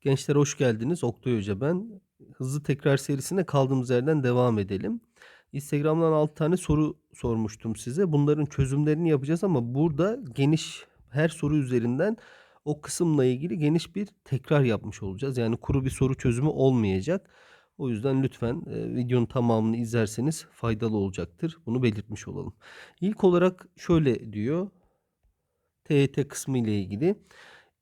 Gençler hoş geldiniz. Oktay Hoca ben. Hızlı tekrar serisine kaldığımız yerden devam edelim. Instagram'dan 6 tane soru sormuştum size. Bunların çözümlerini yapacağız ama burada geniş her soru üzerinden o kısımla ilgili geniş bir tekrar yapmış olacağız. Yani kuru bir soru çözümü olmayacak. O yüzden lütfen e, videonun tamamını izlerseniz faydalı olacaktır. Bunu belirtmiş olalım. İlk olarak şöyle diyor. TET kısmı ile ilgili.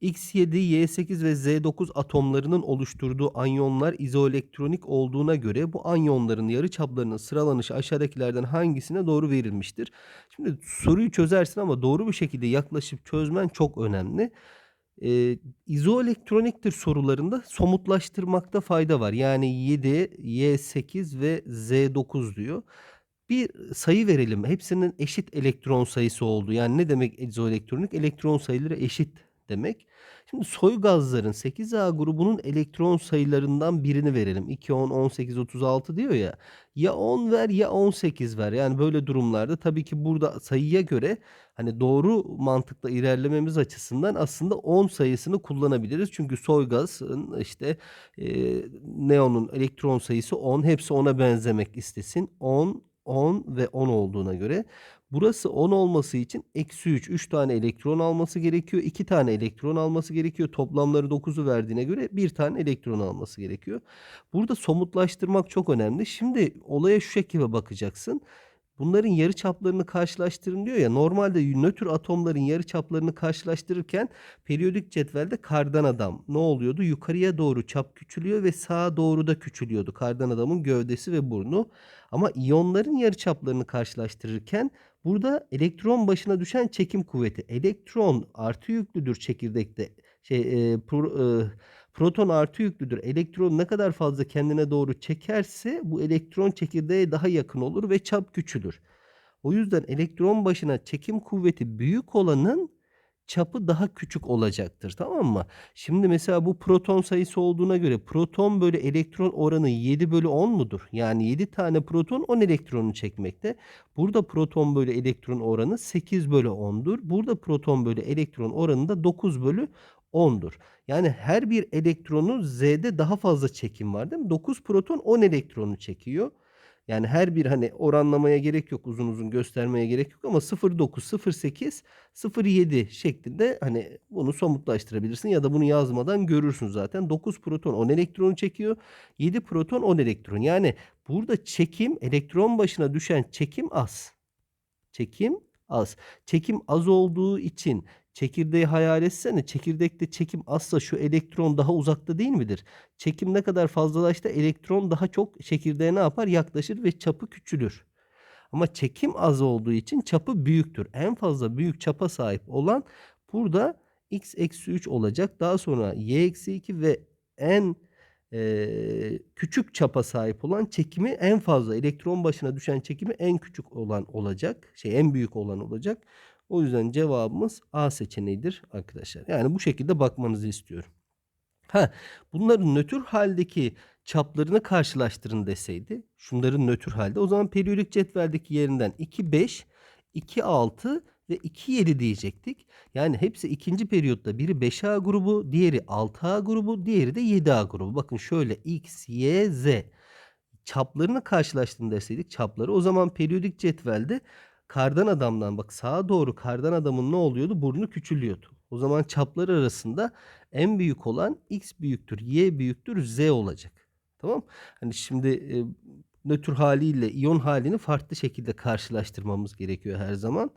X7, Y8 ve Z9 atomlarının oluşturduğu anyonlar izoelektronik olduğuna göre bu anyonların yarıçaplarının sıralanışı aşağıdakilerden hangisine doğru verilmiştir? Şimdi soruyu çözersin ama doğru bir şekilde yaklaşıp çözmen çok önemli. Ee, izoelektroniktir sorularında somutlaştırmakta fayda var. Yani 7, Y8 ve Z9 diyor. Bir sayı verelim. Hepsinin eşit elektron sayısı oldu. Yani ne demek izoelektronik? Elektron sayıları eşit demek. Şimdi soy gazların 8A grubunun elektron sayılarından birini verelim. 2, 10, 18, 36 diyor ya. Ya 10 ver ya 18 ver. Yani böyle durumlarda tabii ki burada sayıya göre hani doğru mantıkla ilerlememiz açısından aslında 10 sayısını kullanabiliriz. Çünkü soy gazın işte e, neonun elektron sayısı 10. Hepsi ona benzemek istesin. 10, 10 ve 10 olduğuna göre burası 10 olması için eksi 3 3 tane elektron alması gerekiyor. 2 tane elektron alması gerekiyor. Toplamları 9'u verdiğine göre 1 tane elektron alması gerekiyor. Burada somutlaştırmak çok önemli. Şimdi olaya şu şekilde bakacaksın. Bunların yarı çaplarını karşılaştırın diyor ya. Normalde nötr atomların yarı çaplarını karşılaştırırken periyodik cetvelde kardan adam ne oluyordu? Yukarıya doğru çap küçülüyor ve sağa doğru da küçülüyordu. Kardan adamın gövdesi ve burnu. Ama iyonların yarı çaplarını karşılaştırırken burada elektron başına düşen çekim kuvveti. Elektron artı yüklüdür çekirdekte. Şey, e, pro, e, Proton artı yüklüdür. Elektron ne kadar fazla kendine doğru çekerse bu elektron çekirdeğe daha yakın olur ve çap küçülür. O yüzden elektron başına çekim kuvveti büyük olanın çapı daha küçük olacaktır. Tamam mı? Şimdi mesela bu proton sayısı olduğuna göre proton bölü elektron oranı 7 bölü 10 mudur? Yani 7 tane proton 10 elektronu çekmekte. Burada proton bölü elektron oranı 8 bölü 10'dur. Burada proton bölü elektron oranı da 9 bölü 10'dur. Yani her bir elektronu Z'de daha fazla çekim var değil mi? 9 proton 10 elektronu çekiyor. Yani her bir hani oranlamaya gerek yok uzun uzun göstermeye gerek yok ama 0.9, 0.8, 0.7 şeklinde hani bunu somutlaştırabilirsin ya da bunu yazmadan görürsün zaten. 9 proton 10 elektronu çekiyor. 7 proton 10 elektron. Yani burada çekim elektron başına düşen çekim az. Çekim az. Çekim az olduğu için Çekirdeği hayal etsene. Çekirdekte çekim azsa şu elektron daha uzakta değil midir? Çekim ne kadar fazlalaştı elektron daha çok çekirdeğe ne yapar? Yaklaşır ve çapı küçülür. Ama çekim az olduğu için çapı büyüktür. En fazla büyük çapa sahip olan burada x eksi 3 olacak. Daha sonra y eksi 2 ve en e, küçük çapa sahip olan çekimi en fazla elektron başına düşen çekimi en küçük olan olacak. Şey en büyük olan olacak. O yüzden cevabımız A seçeneğidir arkadaşlar. Yani bu şekilde bakmanızı istiyorum. Ha, bunların nötr haldeki çaplarını karşılaştırın deseydi, şunların nötr halde o zaman periyodik cetveldeki yerinden 2 5, 2 6 ve 2 7 diyecektik. Yani hepsi ikinci periyotta biri 5A grubu, diğeri 6A grubu, diğeri de 7A grubu. Bakın şöyle X, Y, Z çaplarını karşılaştırın deseydik çapları o zaman periyodik cetvelde kardan adamdan bak sağa doğru kardan adamın ne oluyordu? Burnu küçülüyordu. O zaman çaplar arasında en büyük olan x büyüktür, y büyüktür, z olacak. Tamam? Hani şimdi e, nötr haliyle iyon halini farklı şekilde karşılaştırmamız gerekiyor her zaman.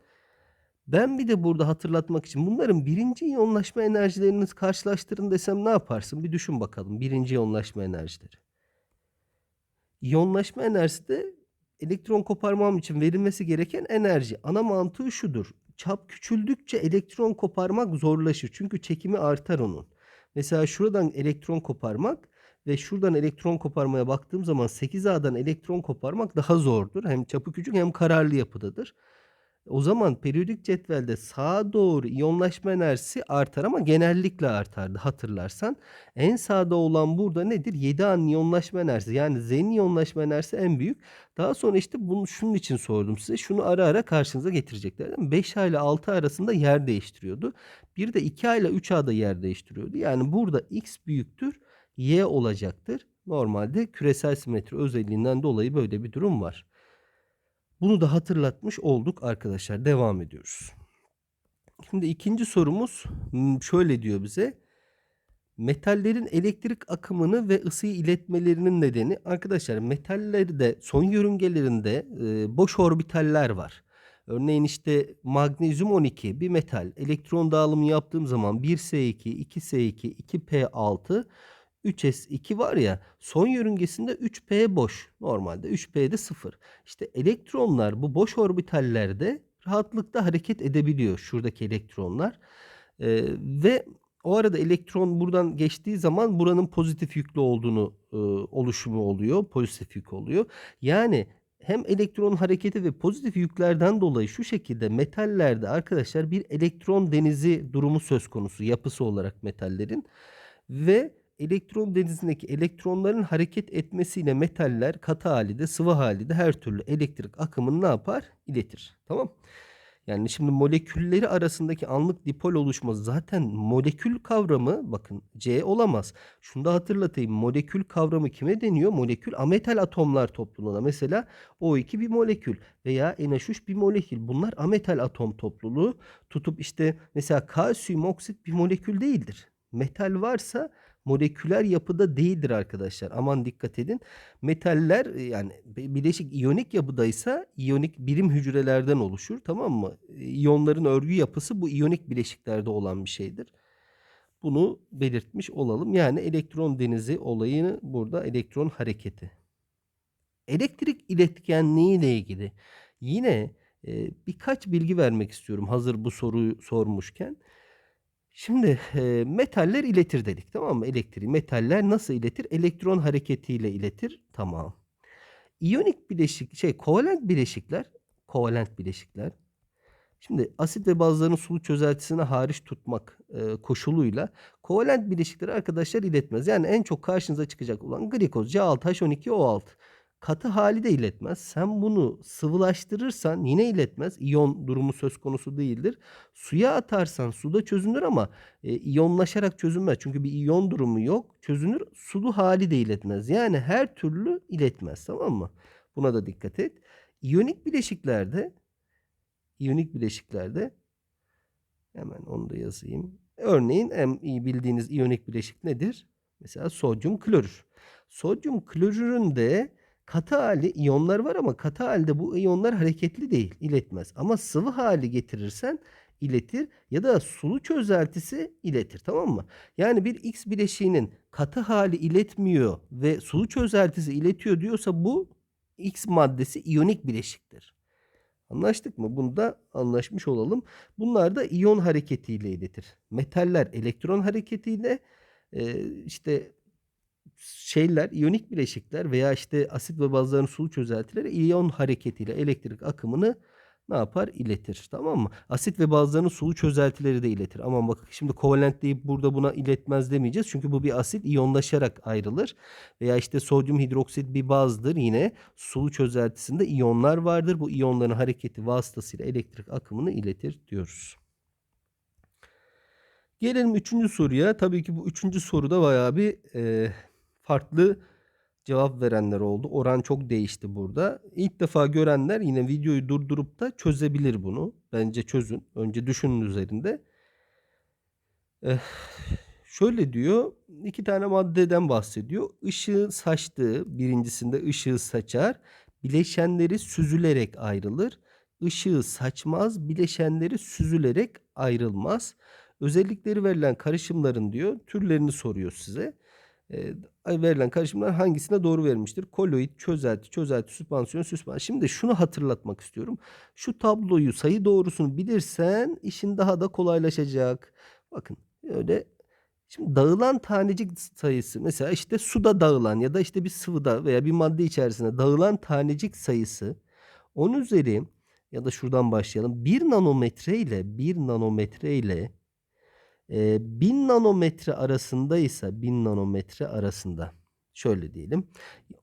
Ben bir de burada hatırlatmak için bunların birinci iyonlaşma enerjilerini karşılaştırın desem ne yaparsın? Bir düşün bakalım birinci iyonlaşma enerjileri. İyonlaşma enerjisi de elektron koparmam için verilmesi gereken enerji. Ana mantığı şudur. Çap küçüldükçe elektron koparmak zorlaşır. Çünkü çekimi artar onun. Mesela şuradan elektron koparmak ve şuradan elektron koparmaya baktığım zaman 8A'dan elektron koparmak daha zordur. Hem çapı küçük hem kararlı yapıdadır. O zaman periyodik cetvelde sağa doğru iyonlaşma enerjisi artar ama genellikle artardı hatırlarsan. En sağda olan burada nedir? 7A iyonlaşma enerjisi. Yani Z'nin iyonlaşma enerjisi en büyük. Daha sonra işte bunu şunun için sordum size. Şunu ara ara karşınıza getirecekler. Değil mi? 5A ile 6A arasında yer değiştiriyordu. Bir de 2A ile 3A'da yer değiştiriyordu. Yani burada X büyüktür, Y olacaktır. Normalde küresel simetri özelliğinden dolayı böyle bir durum var. Bunu da hatırlatmış olduk arkadaşlar. Devam ediyoruz. Şimdi ikinci sorumuz hmm, şöyle diyor bize. Metallerin elektrik akımını ve ısıyı iletmelerinin nedeni arkadaşlar metallerde son yörüngelerinde e, boş orbitaller var. Örneğin işte magnezyum 12 bir metal elektron dağılımı yaptığım zaman 1s2, 2s2, 2p6 3s2 var ya son yörüngesinde 3p boş. Normalde 3p'de 0. İşte elektronlar bu boş orbitallerde rahatlıkla hareket edebiliyor şuradaki elektronlar. Ee, ve o arada elektron buradan geçtiği zaman buranın pozitif yüklü olduğunu e, oluşumu oluyor. Pozitif yük oluyor. Yani hem elektron hareketi ve pozitif yüklerden dolayı şu şekilde metallerde arkadaşlar bir elektron denizi durumu söz konusu yapısı olarak metallerin ve elektron denizindeki elektronların hareket etmesiyle metaller katı hali de sıvı hali de her türlü elektrik akımını ne yapar? İletir. Tamam yani şimdi molekülleri arasındaki anlık dipol oluşması zaten molekül kavramı bakın C olamaz. Şunu da hatırlatayım. Molekül kavramı kime deniyor? Molekül ametal atomlar topluluğuna. Mesela O2 bir molekül veya NH3 bir molekül. Bunlar ametal atom topluluğu. Tutup işte mesela kalsiyum oksit bir molekül değildir. Metal varsa moleküler yapıda değildir arkadaşlar. Aman dikkat edin. Metaller e, yani bileşik iyonik yapıdaysa iyonik birim hücrelerden oluşur tamam mı? İyonların örgü yapısı bu iyonik bileşiklerde olan bir şeydir. Bunu belirtmiş olalım. Yani elektron denizi olayını burada elektron hareketi. Elektrik iletkenliği ile ilgili yine e, birkaç bilgi vermek istiyorum hazır bu soruyu sormuşken. Şimdi e, metaller iletir dedik tamam mı? Elektriği metaller nasıl iletir? Elektron hareketiyle iletir. Tamam. İyonik bileşik şey kovalent bileşikler kovalent bileşikler. Şimdi asit ve bazılarının sulu çözeltisini hariç tutmak e, koşuluyla kovalent bileşikleri arkadaşlar iletmez. Yani en çok karşınıza çıkacak olan glikoz C6H12O6 katı hali de iletmez. Sen bunu sıvılaştırırsan yine iletmez. İyon durumu söz konusu değildir. Suya atarsan suda çözünür ama e, iyonlaşarak çözünmez. Çünkü bir iyon durumu yok. Çözünür. Sulu hali de iletmez. Yani her türlü iletmez. Tamam mı? Buna da dikkat et. İyonik bileşiklerde iyonik bileşiklerde hemen onu da yazayım. Örneğin en iyi bildiğiniz iyonik bileşik nedir? Mesela sodyum klorür. Sodyum klorürün de Katı hali iyonlar var ama katı halde bu iyonlar hareketli değil, iletmez. Ama sıvı hali getirirsen iletir ya da sulu çözeltisi iletir tamam mı? Yani bir X bileşiğinin katı hali iletmiyor ve sulu çözeltisi iletiyor diyorsa bu X maddesi iyonik bileşiktir. Anlaştık mı? Bunda anlaşmış olalım. Bunlar da iyon hareketiyle iletir. Metaller elektron hareketiyle işte şeyler, iyonik bileşikler veya işte asit ve bazılarının sulu çözeltileri iyon hareketiyle elektrik akımını ne yapar? İletir. Tamam mı? Asit ve bazılarının sulu çözeltileri de iletir. Ama bak şimdi kovalent deyip burada buna iletmez demeyeceğiz. Çünkü bu bir asit iyonlaşarak ayrılır. Veya işte sodyum hidroksit bir bazdır yine sulu çözeltisinde iyonlar vardır. Bu iyonların hareketi vasıtasıyla elektrik akımını iletir diyoruz. Gelelim üçüncü soruya. Tabii ki bu üçüncü soruda bayağı bir e, farklı cevap verenler oldu. Oran çok değişti burada. İlk defa görenler yine videoyu durdurup da çözebilir bunu. Bence çözün. Önce düşünün üzerinde. Eh, şöyle diyor. iki tane maddeden bahsediyor. Işığı saçtığı birincisinde ışığı saçar. Bileşenleri süzülerek ayrılır. Işığı saçmaz. Bileşenleri süzülerek ayrılmaz. Özellikleri verilen karışımların diyor türlerini soruyor size e, verilen karışımlar hangisine doğru verilmiştir? Koloid, çözelti, çözelti, süspansiyon, süspansiyon. Şimdi şunu hatırlatmak istiyorum. Şu tabloyu sayı doğrusunu bilirsen işin daha da kolaylaşacak. Bakın öyle Şimdi dağılan tanecik sayısı mesela işte suda dağılan ya da işte bir sıvıda veya bir madde içerisinde dağılan tanecik sayısı 10 üzeri ya da şuradan başlayalım. 1 nanometre ile 1 nanometre ile e, 1000 nanometre arasındaysa 1000 nanometre arasında şöyle diyelim.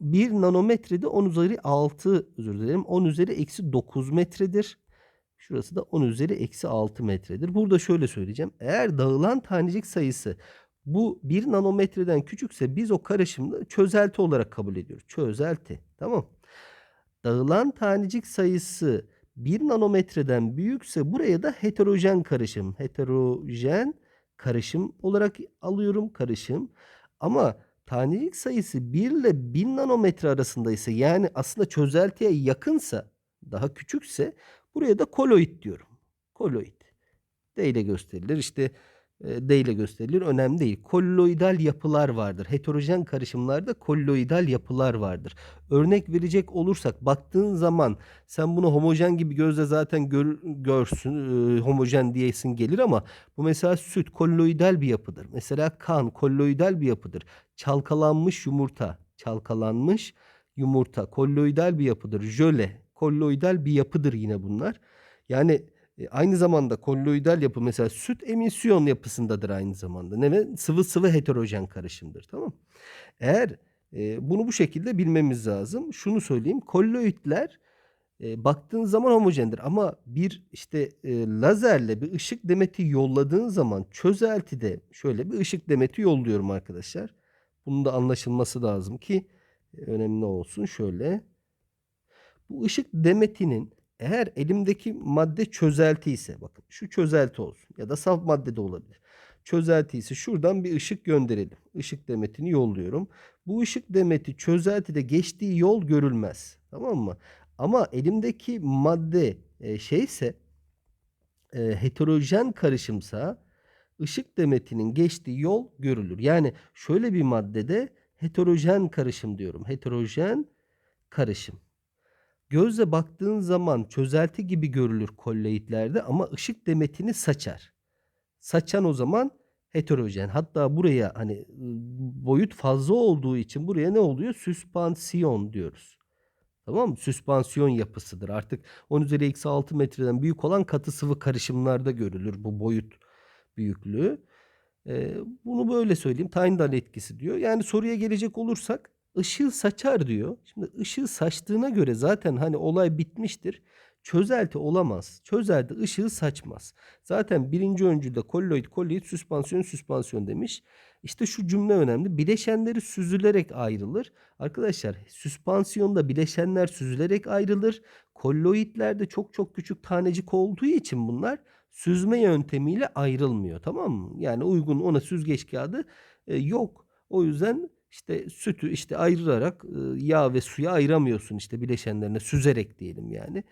1 nanometrede 10 üzeri 6 özür dilerim 10 üzeri eksi 9 metredir. Şurası da 10 üzeri eksi 6 metredir. Burada şöyle söyleyeceğim. Eğer dağılan tanecik sayısı bu 1 nanometreden küçükse biz o karışımı çözelti olarak kabul ediyoruz. Çözelti. Tamam. Dağılan tanecik sayısı 1 nanometreden büyükse buraya da heterojen karışım. Heterojen karışım olarak alıyorum karışım. Ama tanecik sayısı 1 ile 1000 nanometre arasındaysa yani aslında çözeltiye yakınsa daha küçükse buraya da koloid diyorum. Koloid. D ile gösterilir. İşte D ile gösterilir. Önemli değil. Kolloidal yapılar vardır. Heterojen karışımlarda kolloidal yapılar vardır. Örnek verecek olursak baktığın zaman sen bunu homojen gibi gözle zaten gör, görsün. e, homojen diyesin gelir ama bu mesela süt kolloidal bir yapıdır. Mesela kan kolloidal bir yapıdır. Çalkalanmış yumurta. Çalkalanmış yumurta kolloidal bir yapıdır. Jöle kolloidal bir yapıdır yine bunlar. Yani e, aynı zamanda kolloidal yapı mesela süt emisyon yapısındadır aynı zamanda. Ne sıvı sıvı heterojen karışımdır. Tamam. Eğer e, bunu bu şekilde bilmemiz lazım. Şunu söyleyeyim. Kolloidler e, baktığın zaman homojendir ama bir işte e, lazerle bir ışık demeti yolladığın zaman çözeltide şöyle bir ışık demeti yolluyorum arkadaşlar. Bunun da anlaşılması lazım ki e, önemli olsun. Şöyle bu ışık demetinin eğer elimdeki madde çözelti ise bakın şu çözelti olsun ya da saf madde de olabilir. Çözelti ise şuradan bir ışık gönderelim. Işık demetini yolluyorum. Bu ışık demeti çözeltide geçtiği yol görülmez. Tamam mı? Ama elimdeki madde e, şeyse e, heterojen karışımsa ışık demetinin geçtiği yol görülür. Yani şöyle bir maddede heterojen karışım diyorum. Heterojen karışım. Gözle baktığın zaman çözelti gibi görülür kolloidlerde ama ışık demetini saçar. Saçan o zaman heterojen. Hatta buraya hani ıı, boyut fazla olduğu için buraya ne oluyor? Süspansiyon diyoruz. Tamam mı? Süspansiyon yapısıdır. Artık 10 üzeri eksi 6 metreden büyük olan katı sıvı karışımlarda görülür bu boyut büyüklüğü. Ee, bunu böyle söyleyeyim. Tyndall etkisi diyor. Yani soruya gelecek olursak ışığı saçar diyor. Şimdi ışığı saçtığına göre zaten hani olay bitmiştir. Çözelti olamaz. Çözelti ışığı saçmaz. Zaten birinci öncülde kolloid kolloid süspansiyon süspansiyon demiş. İşte şu cümle önemli. Bileşenleri süzülerek ayrılır. Arkadaşlar süspansiyonda bileşenler süzülerek ayrılır. Kolloidlerde çok çok küçük tanecik olduğu için bunlar süzme yöntemiyle ayrılmıyor. Tamam mı? Yani uygun ona süzgeç kağıdı e, yok. O yüzden işte sütü işte ayırarak yağ ve suya ayıramıyorsun işte bileşenlerine süzerek diyelim yani.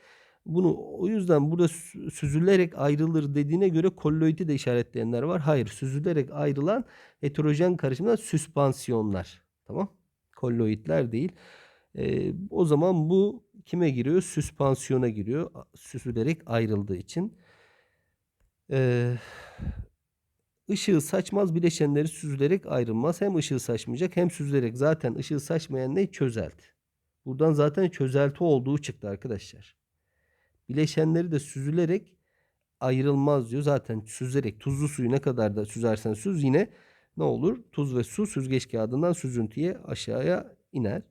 Bunu o yüzden burada sü- süzülerek ayrılır dediğine göre kolloidi de işaretleyenler var. Hayır, süzülerek ayrılan heterojen karışımlar süspansiyonlar. Tamam? Kolloidler değil. Ee, o zaman bu kime giriyor? Süspansiyona giriyor. Süzülerek ayrıldığı için. Ee, ışığı saçmaz bileşenleri süzülerek ayrılmaz. Hem ışığı saçmayacak hem süzülerek. Zaten ışığı saçmayan ne? Çözelti. Buradan zaten çözelti olduğu çıktı arkadaşlar. Bileşenleri de süzülerek ayrılmaz diyor. Zaten süzerek tuzlu suyu ne kadar da süzersen süz yine ne olur? Tuz ve su süzgeç kağıdından süzüntüye aşağıya iner.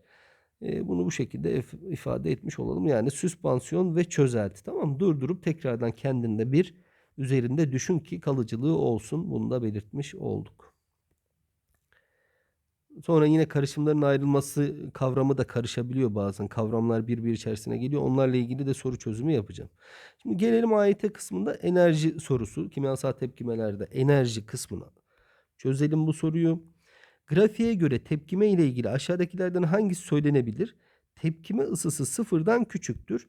E, bunu bu şekilde if- ifade etmiş olalım. Yani süspansiyon ve çözelti. Tamam mı? Durdurup tekrardan kendinde bir üzerinde düşün ki kalıcılığı olsun. Bunu da belirtmiş olduk. Sonra yine karışımların ayrılması kavramı da karışabiliyor bazen. Kavramlar birbiri içerisine geliyor. Onlarla ilgili de soru çözümü yapacağım. Şimdi gelelim AYT kısmında enerji sorusu. Kimyasal tepkimelerde enerji kısmına. Çözelim bu soruyu. Grafiğe göre tepkime ile ilgili aşağıdakilerden hangisi söylenebilir? Tepkime ısısı sıfırdan küçüktür.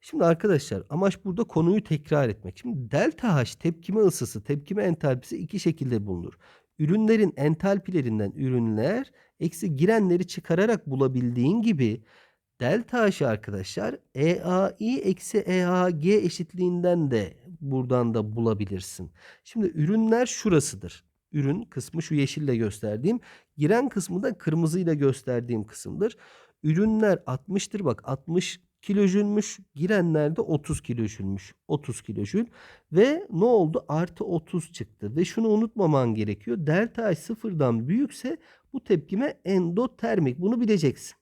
Şimdi arkadaşlar amaç burada konuyu tekrar etmek. Şimdi delta H tepkime ısısı, tepkime entalpisi iki şekilde bulunur. Ürünlerin entalpilerinden ürünler eksi girenleri çıkararak bulabildiğin gibi delta H arkadaşlar EAI eksi EAG eşitliğinden de buradan da bulabilirsin. Şimdi ürünler şurasıdır. Ürün kısmı şu yeşille gösterdiğim. Giren kısmı da kırmızıyla gösterdiğim kısımdır. Ürünler 60'tır bak 60 kilojülmüş. Girenler de 30 kilojülmüş. 30 kilojül. Ve ne oldu? Artı 30 çıktı. Ve şunu unutmaman gerekiyor. Delta H sıfırdan büyükse bu tepkime endotermik. Bunu bileceksin.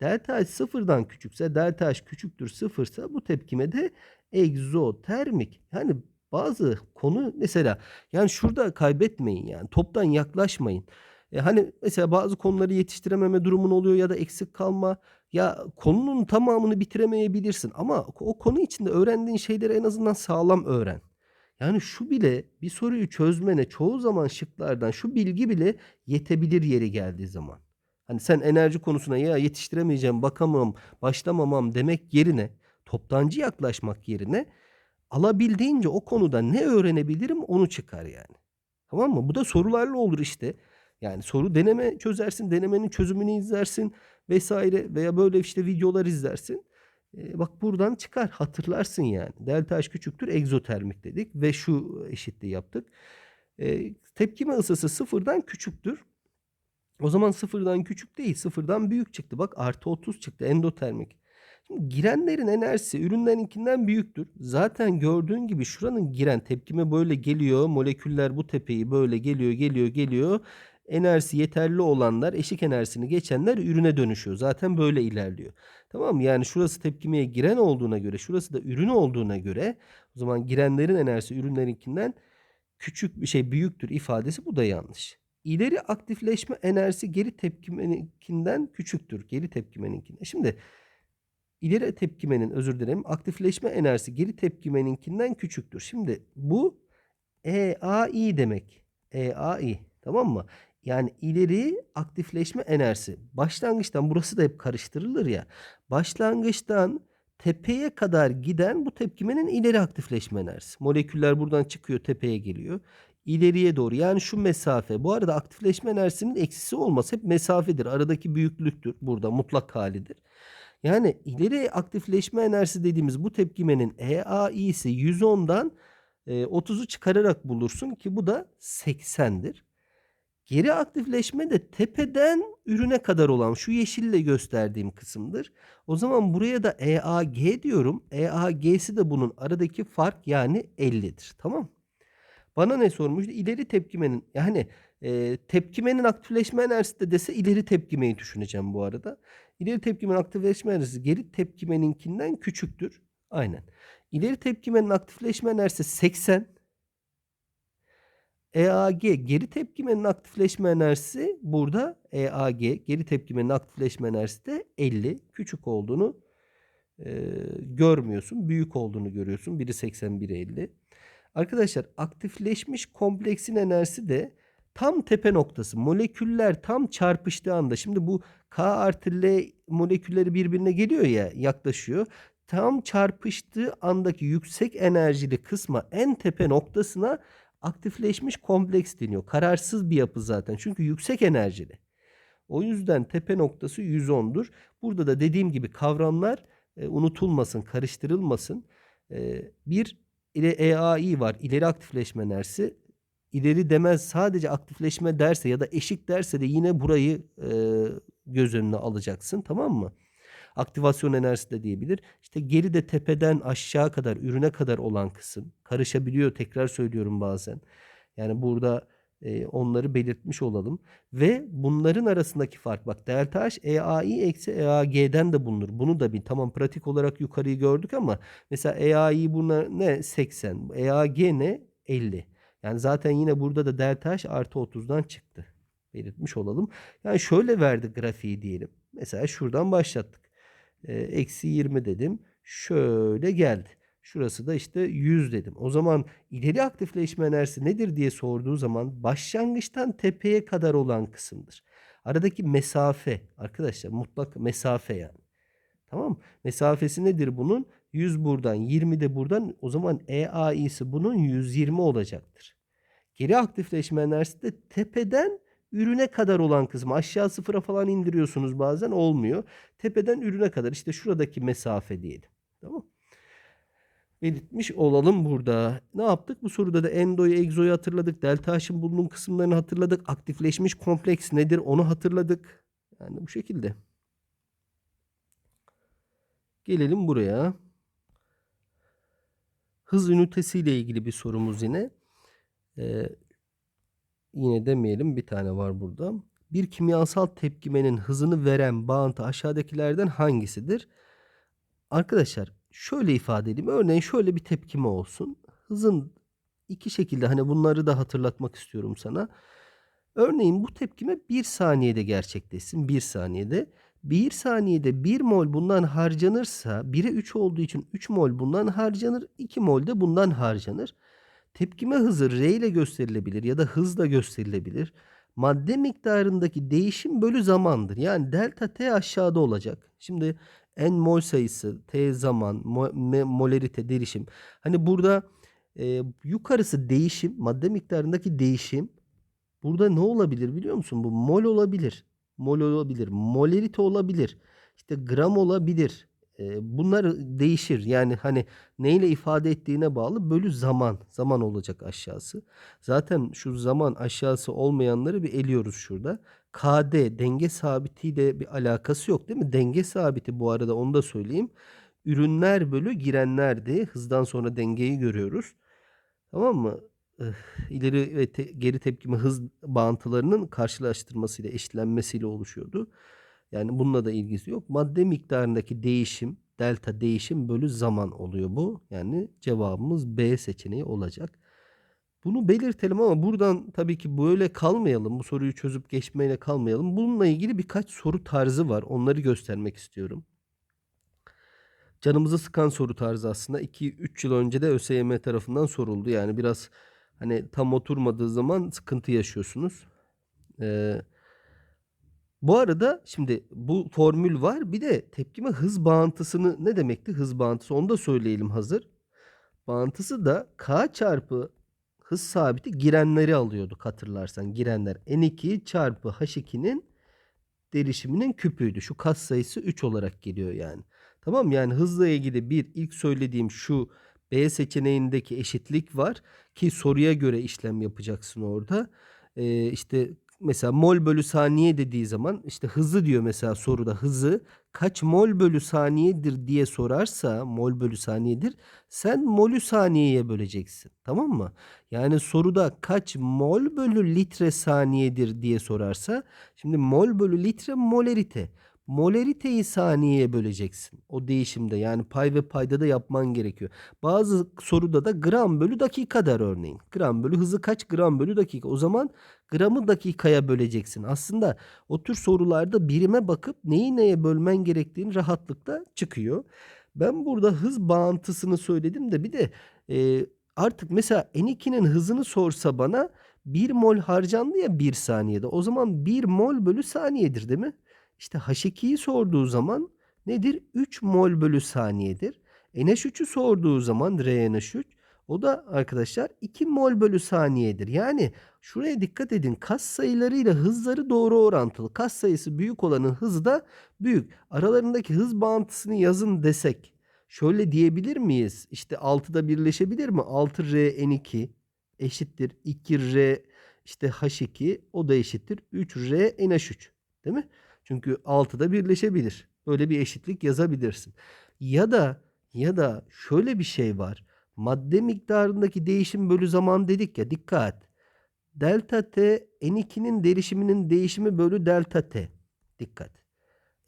Delta H sıfırdan küçükse, delta H küçüktür sıfırsa bu tepkime de egzotermik. Yani bazı konu mesela yani şurada kaybetmeyin yani toptan yaklaşmayın. E hani mesela bazı konuları yetiştirememe durumun oluyor ya da eksik kalma. Ya konunun tamamını bitiremeyebilirsin ama o konu içinde öğrendiğin şeyleri en azından sağlam öğren. Yani şu bile bir soruyu çözmene çoğu zaman şıklardan şu bilgi bile yetebilir yeri geldiği zaman. Hani sen enerji konusuna ya yetiştiremeyeceğim, bakamam, başlamamam demek yerine toptancı yaklaşmak yerine alabildiğince o konuda ne öğrenebilirim onu çıkar yani. Tamam mı? Bu da sorularla olur işte. Yani soru deneme çözersin, denemenin çözümünü izlersin vesaire veya böyle işte videolar izlersin. E, bak buradan çıkar hatırlarsın yani. Delta H küçüktür egzotermik dedik ve şu eşitliği yaptık. E, tepkime ısısı sıfırdan küçüktür. O zaman sıfırdan küçük değil sıfırdan büyük çıktı. Bak artı 30 çıktı endotermik. Şimdi girenlerin enerjisi ürünlerinkinden büyüktür. Zaten gördüğün gibi şuranın giren tepkime böyle geliyor. Moleküller bu tepeyi böyle geliyor geliyor geliyor. Enerjisi yeterli olanlar eşik enerjisini geçenler ürüne dönüşüyor. Zaten böyle ilerliyor. Tamam mı? Yani şurası tepkimeye giren olduğuna göre şurası da ürün olduğuna göre o zaman girenlerin enerjisi ürünlerinkinden küçük bir şey büyüktür ifadesi bu da yanlış. İleri aktifleşme enerjisi geri tepkimeninkinden küçüktür. Geri tepkimeninkinden. Şimdi ileri tepkimenin özür dilerim aktifleşme enerjisi geri tepkimeninkinden küçüktür. Şimdi bu EAI demek. EAI tamam mı? Yani ileri aktifleşme enerjisi. Başlangıçtan burası da hep karıştırılır ya. Başlangıçtan tepeye kadar giden bu tepkimenin ileri aktifleşme enerjisi. Moleküller buradan çıkıyor tepeye geliyor. İleriye doğru yani şu mesafe. Bu arada aktifleşme enerjisinin eksisi olmaz. Hep mesafedir. Aradaki büyüklüktür burada mutlak halidir. Yani ileri aktifleşme enerjisi dediğimiz bu tepkimenin EAI'si 110'dan 30'u çıkararak bulursun ki bu da 80'dir. Geri aktifleşme de tepeden ürüne kadar olan şu yeşille gösterdiğim kısımdır. O zaman buraya da EAG diyorum. EAG'si de bunun aradaki fark yani 50'dir. Tamam Bana ne sormuştu? İleri tepkimenin yani e, tepkimenin aktifleşme enerjisi de dese ileri tepkimeyi düşüneceğim bu arada. İleri tepkimenin aktifleşme enerjisi geri tepkimeninkinden küçüktür. Aynen. İleri tepkimenin aktifleşme enerjisi 80. EAG geri tepkimenin aktifleşme enerjisi burada EAG geri tepkimenin aktifleşme enerjisi de 50. Küçük olduğunu e, görmüyorsun. Büyük olduğunu görüyorsun. Biri 80 biri 50. Arkadaşlar aktifleşmiş kompleksin enerjisi de tam tepe noktası. Moleküller tam çarpıştığı anda şimdi bu K artı L molekülleri birbirine geliyor ya yaklaşıyor. Tam çarpıştığı andaki yüksek enerjili kısma en tepe noktasına aktifleşmiş kompleks deniyor. Kararsız bir yapı zaten. Çünkü yüksek enerjili. O yüzden tepe noktası 110'dur. Burada da dediğim gibi kavramlar e, unutulmasın, karıştırılmasın. E, bir ile EAI var. İleri aktifleşme enerjisi. İleri demez sadece aktifleşme derse ya da eşik derse de yine burayı e, göz önüne alacaksın. Tamam mı? Aktivasyon enerjisi de diyebilir. İşte geri de tepeden aşağı kadar ürüne kadar olan kısım karışabiliyor. Tekrar söylüyorum bazen. Yani burada e, onları belirtmiş olalım. Ve bunların arasındaki fark bak delta H EAI eksi EAG'den de bulunur. Bunu da bir tamam pratik olarak yukarıyı gördük ama mesela EAI buna ne 80 EAG ne 50. Yani zaten yine burada da delta H artı 30'dan çıktı. Belirtmiş olalım. Yani şöyle verdi grafiği diyelim. Mesela şuradan başlattık eksi 20 dedim. Şöyle geldi. Şurası da işte 100 dedim. O zaman ileri aktifleşme enerjisi nedir diye sorduğu zaman başlangıçtan tepeye kadar olan kısımdır. Aradaki mesafe arkadaşlar mutlak mesafe yani. Tamam Mesafesi nedir bunun? 100 buradan 20 de buradan o zaman EAI'si bunun 120 olacaktır. Geri aktifleşme enerjisi de tepeden ürüne kadar olan kısmı aşağı sıfıra falan indiriyorsunuz bazen olmuyor. Tepeden ürüne kadar işte şuradaki mesafe diyelim. Tamam belirtmiş olalım burada. Ne yaptık? Bu soruda da endoyu, egzoyu hatırladık. Delta H'ın bulunum kısımlarını hatırladık. Aktifleşmiş kompleks nedir onu hatırladık. Yani bu şekilde. Gelelim buraya. Hız ünitesiyle ilgili bir sorumuz yine. Ee, yine demeyelim bir tane var burada. Bir kimyasal tepkimenin hızını veren bağıntı aşağıdakilerden hangisidir? Arkadaşlar şöyle ifade edeyim. Örneğin şöyle bir tepkime olsun. Hızın iki şekilde hani bunları da hatırlatmak istiyorum sana. Örneğin bu tepkime 1 saniyede gerçekleşsin. 1 saniyede. 1 saniyede 1 mol bundan harcanırsa 1'e 3 olduğu için 3 mol bundan harcanır. 2 mol de bundan harcanır. Tepkime hızı R ile gösterilebilir ya da hızla gösterilebilir. Madde miktarındaki değişim bölü zamandır. Yani delta T aşağıda olacak. Şimdi N mol sayısı, T zaman, mo- me- molarite, derişim. Hani burada e, yukarısı değişim, madde miktarındaki değişim. Burada ne olabilir biliyor musun? Bu mol olabilir. Mol olabilir. Molarite olabilir. İşte gram olabilir. Bunlar değişir. Yani hani neyle ifade ettiğine bağlı bölü zaman. Zaman olacak aşağısı. Zaten şu zaman aşağısı olmayanları bir eliyoruz şurada. KD denge sabitiyle bir alakası yok değil mi? Denge sabiti bu arada onu da söyleyeyim. Ürünler bölü girenlerdi. Hızdan sonra dengeyi görüyoruz. Tamam mı? İleri ve te- geri tepkime hız bağıntılarının karşılaştırmasıyla, eşitlenmesiyle oluşuyordu. Yani bununla da ilgisi yok. Madde miktarındaki değişim, delta değişim bölü zaman oluyor bu. Yani cevabımız B seçeneği olacak. Bunu belirtelim ama buradan tabii ki böyle kalmayalım. Bu soruyu çözüp geçmeyle kalmayalım. Bununla ilgili birkaç soru tarzı var. Onları göstermek istiyorum. Canımızı sıkan soru tarzı aslında 2-3 yıl önce de ÖSYM tarafından soruldu. Yani biraz hani tam oturmadığı zaman sıkıntı yaşıyorsunuz. Ee, bu arada şimdi bu formül var. Bir de tepkime hız bağıntısını ne demekti hız bağıntısı onu da söyleyelim hazır. Bağıntısı da K çarpı hız sabiti girenleri alıyorduk hatırlarsan. Girenler N2 çarpı H2'nin derişiminin küpüydü. Şu kas sayısı 3 olarak geliyor yani. Tamam yani hızla ilgili bir ilk söylediğim şu B seçeneğindeki eşitlik var ki soruya göre işlem yapacaksın orada. Ee, işte mesela mol bölü saniye dediği zaman işte hızı diyor mesela soruda hızı kaç mol bölü saniyedir diye sorarsa mol bölü saniyedir sen molü saniyeye böleceksin tamam mı? Yani soruda kaç mol bölü litre saniyedir diye sorarsa şimdi mol bölü litre molerite. Moleriteyi saniyeye böleceksin. O değişimde yani pay ve payda da yapman gerekiyor. Bazı soruda da gram bölü dakika der örneğin. Gram bölü hızı kaç gram bölü dakika. O zaman gramı dakikaya böleceksin. Aslında o tür sorularda birime bakıp neyi neye bölmen gerektiğini rahatlıkla çıkıyor. Ben burada hız bağıntısını söyledim de bir de e, artık mesela N2'nin hızını sorsa bana 1 mol harcandı ya 1 saniyede. O zaman 1 mol bölü saniyedir değil mi? İşte H2'yi sorduğu zaman nedir? 3 mol bölü saniyedir. NH3'ü sorduğu zaman RNH3 o da arkadaşlar 2 mol bölü saniyedir. Yani şuraya dikkat edin. Kas sayılarıyla hızları doğru orantılı. Kas sayısı büyük olanın hızı da büyük. Aralarındaki hız bağıntısını yazın desek şöyle diyebilir miyiz? İşte 6'da birleşebilir mi? 6RN2 eşittir 2R işte H2 o da eşittir 3R NH3 değil mi? Çünkü 6'da birleşebilir. Böyle bir eşitlik yazabilirsin. Ya da ya da şöyle bir şey var. Madde miktarındaki değişim bölü zaman dedik ya dikkat. Delta T N2'nin derişiminin değişimi bölü delta T. Dikkat.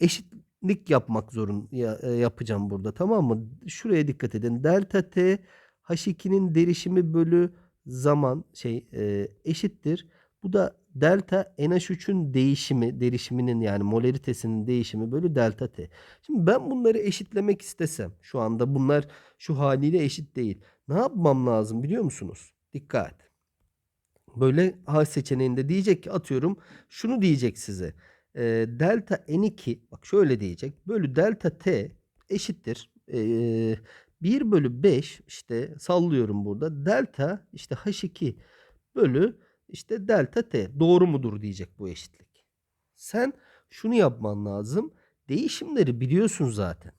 Eşitlik yapmak zorun ya, e, yapacağım burada tamam mı? Şuraya dikkat edin. Delta T H2'nin derişimi bölü zaman şey e, eşittir. Bu da delta NH3'ün değişimi, derişiminin yani molaritesinin değişimi bölü delta T. Şimdi ben bunları eşitlemek istesem şu anda bunlar şu haliyle eşit değil. Ne yapmam lazım biliyor musunuz? Dikkat. Böyle A seçeneğinde diyecek ki atıyorum şunu diyecek size. E, delta N2 bak şöyle diyecek. Bölü delta T eşittir. E, 1 bölü 5 işte sallıyorum burada. Delta işte H2 bölü işte delta T. Doğru mudur diyecek bu eşitlik. Sen şunu yapman lazım. Değişimleri biliyorsun zaten.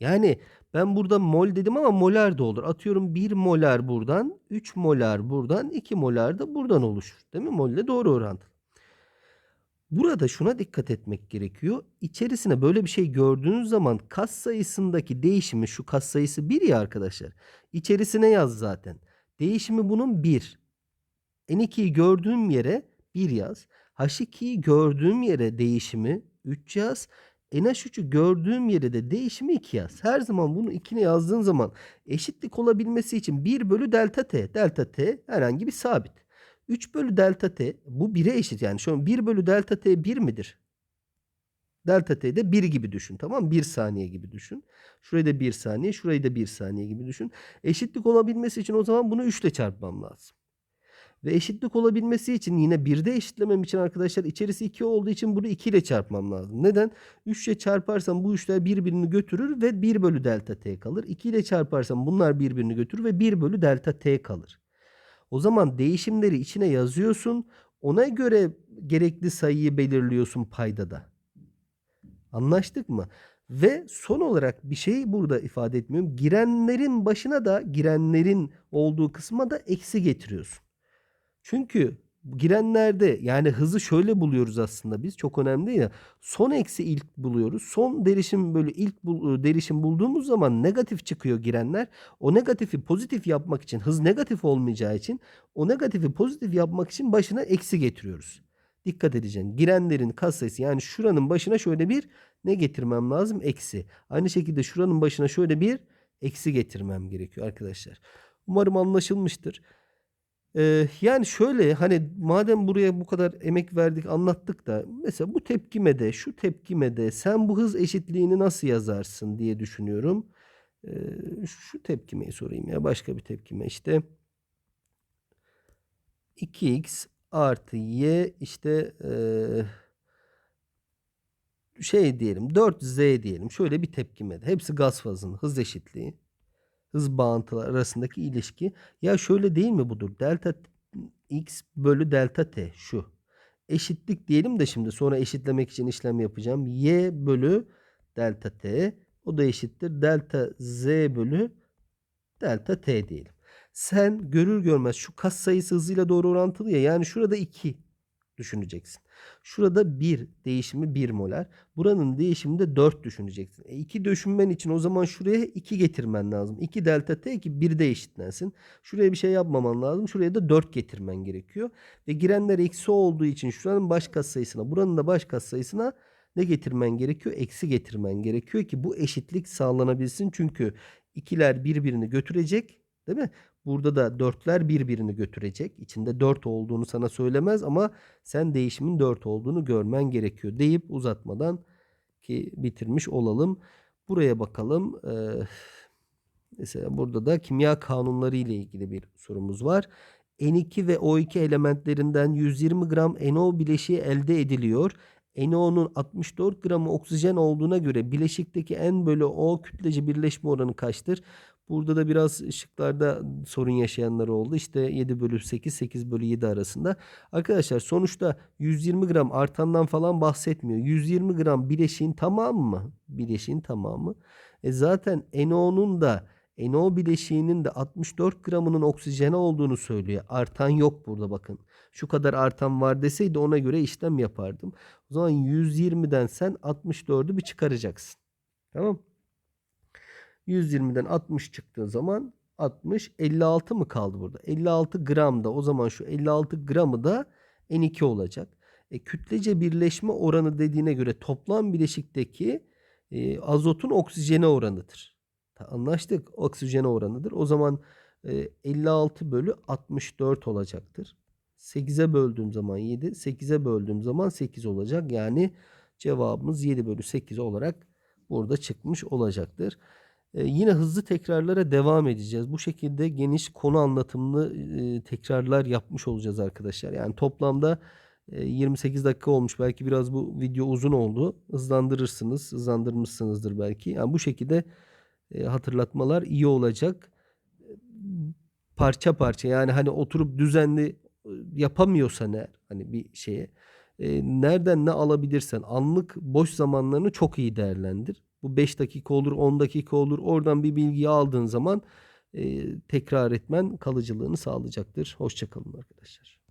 Yani ben burada mol dedim ama molar da olur. Atıyorum 1 molar buradan, 3 molar buradan, 2 molar da buradan oluşur. Değil mi? Mol ile doğru orantılı. Burada şuna dikkat etmek gerekiyor. İçerisine böyle bir şey gördüğünüz zaman kas sayısındaki değişimi şu kas sayısı 1 ya arkadaşlar. İçerisine yaz zaten. Değişimi bunun 1. N2'yi gördüğüm yere 1 yaz. H2'yi gördüğüm yere değişimi 3 yaz. NH3'ü gördüğüm yere de değişimi 2 yaz. Her zaman bunu 2'ne yazdığın zaman eşitlik olabilmesi için 1 bölü delta t. Delta t herhangi bir sabit. 3 bölü delta t bu 1'e eşit. Yani şu an 1 bölü delta t 1 midir? Delta t de 1 gibi düşün tamam mı? 1 saniye gibi düşün. Şurayı da 1 saniye, şurayı da 1 saniye gibi düşün. Eşitlik olabilmesi için o zaman bunu 3 ile çarpmam lazım. Ve eşitlik olabilmesi için yine 1'de eşitlemem için arkadaşlar içerisi 2 olduğu için bunu 2 ile çarpmam lazım. Neden? 3 ile çarparsam bu üçler birbirini götürür ve 1 bölü delta t kalır. 2 ile çarparsam bunlar birbirini götürür ve 1 bölü delta t kalır. O zaman değişimleri içine yazıyorsun. Ona göre gerekli sayıyı belirliyorsun paydada. Anlaştık mı? Ve son olarak bir şey burada ifade etmiyorum. Girenlerin başına da girenlerin olduğu kısma da eksi getiriyorsun. Çünkü girenlerde yani hızı şöyle buluyoruz aslında biz çok önemli değil ya. Son eksi ilk buluyoruz. Son derişim böyle ilk bul, derişim bulduğumuz zaman negatif çıkıyor girenler. O negatifi pozitif yapmak için hız negatif olmayacağı için o negatifi pozitif yapmak için başına eksi getiriyoruz. Dikkat edeceksin. Girenlerin katsayısı yani şuranın başına şöyle bir ne getirmem lazım? Eksi. Aynı şekilde şuranın başına şöyle bir eksi getirmem gerekiyor arkadaşlar. Umarım anlaşılmıştır. Yani şöyle hani madem buraya bu kadar emek verdik anlattık da mesela bu tepkime de şu tepkime de sen bu hız eşitliğini nasıl yazarsın diye düşünüyorum. Ee, şu tepkimeyi sorayım ya başka bir tepkime işte. 2x artı y işte ee, şey diyelim 4z diyelim. Şöyle bir tepkime de. Hepsi gaz fazının hız eşitliği hız bağıntılar arasındaki ilişki. Ya şöyle değil mi budur? Delta x bölü delta t şu. Eşitlik diyelim de şimdi sonra eşitlemek için işlem yapacağım. y bölü delta t o da eşittir. Delta z bölü delta t diyelim. Sen görür görmez şu kas sayısı hızıyla doğru orantılı ya. Yani şurada 2 düşüneceksin. Şurada 1 değişimi 1 molar. Buranın değişimi de 4 düşüneceksin. E 2 düşünmen için o zaman şuraya 2 getirmen lazım. 2 delta t ki 1 de eşitlensin. Şuraya bir şey yapmaman lazım. Şuraya da 4 getirmen gerekiyor. Ve girenler eksi olduğu için şuranın baş sayısına, buranın da baş sayısına ne getirmen gerekiyor? Eksi getirmen gerekiyor ki bu eşitlik sağlanabilsin. Çünkü ikiler birbirini götürecek. Değil mi? Burada da dörtler birbirini götürecek. İçinde dört olduğunu sana söylemez ama sen değişimin dört olduğunu görmen gerekiyor deyip uzatmadan ki bitirmiş olalım. Buraya bakalım. Ee, mesela burada da kimya kanunları ile ilgili bir sorumuz var. N2 ve O2 elementlerinden 120 gram NO bileşiği elde ediliyor. NO'nun 64 gramı oksijen olduğuna göre bileşikteki N bölü O kütlece birleşme oranı kaçtır? Burada da biraz ışıklarda sorun yaşayanlar oldu. İşte 7 bölü 8, 8 bölü 7 arasında. Arkadaşlar sonuçta 120 gram artandan falan bahsetmiyor. 120 gram bileşiğin tamamı mı? Bileşiğin tamamı. E zaten NO'nun da NO bileşiğinin de 64 gramının oksijene olduğunu söylüyor. Artan yok burada bakın. Şu kadar artan var deseydi ona göre işlem yapardım. O zaman 120'den sen 64'ü bir çıkaracaksın. Tamam 120'den 60 çıktığı zaman 60 56 mı kaldı burada? 56 gram da o zaman şu 56 gramı da N2 olacak. E, kütlece birleşme oranı dediğine göre toplam bileşikteki e, azotun oksijene oranıdır. Anlaştık oksijene oranıdır. O zaman e, 56 bölü 64 olacaktır. 8'e böldüğüm zaman 7, 8'e böldüğüm zaman 8 olacak. Yani cevabımız 7 bölü 8 olarak burada çıkmış olacaktır. Ee, yine hızlı tekrarlara devam edeceğiz. Bu şekilde geniş konu anlatımlı e, tekrarlar yapmış olacağız arkadaşlar. Yani toplamda e, 28 dakika olmuş. Belki biraz bu video uzun oldu. Hızlandırırsınız. Hızlandırmışsınızdır belki. Yani bu şekilde e, hatırlatmalar iyi olacak. Parça parça yani hani oturup düzenli e, yapamıyorsan eğer hani bir şeye e, nereden ne alabilirsen anlık boş zamanlarını çok iyi değerlendir. Bu 5 dakika olur 10 dakika olur oradan bir bilgiyi aldığın zaman e, tekrar etmen kalıcılığını sağlayacaktır. Hoşçakalın arkadaşlar.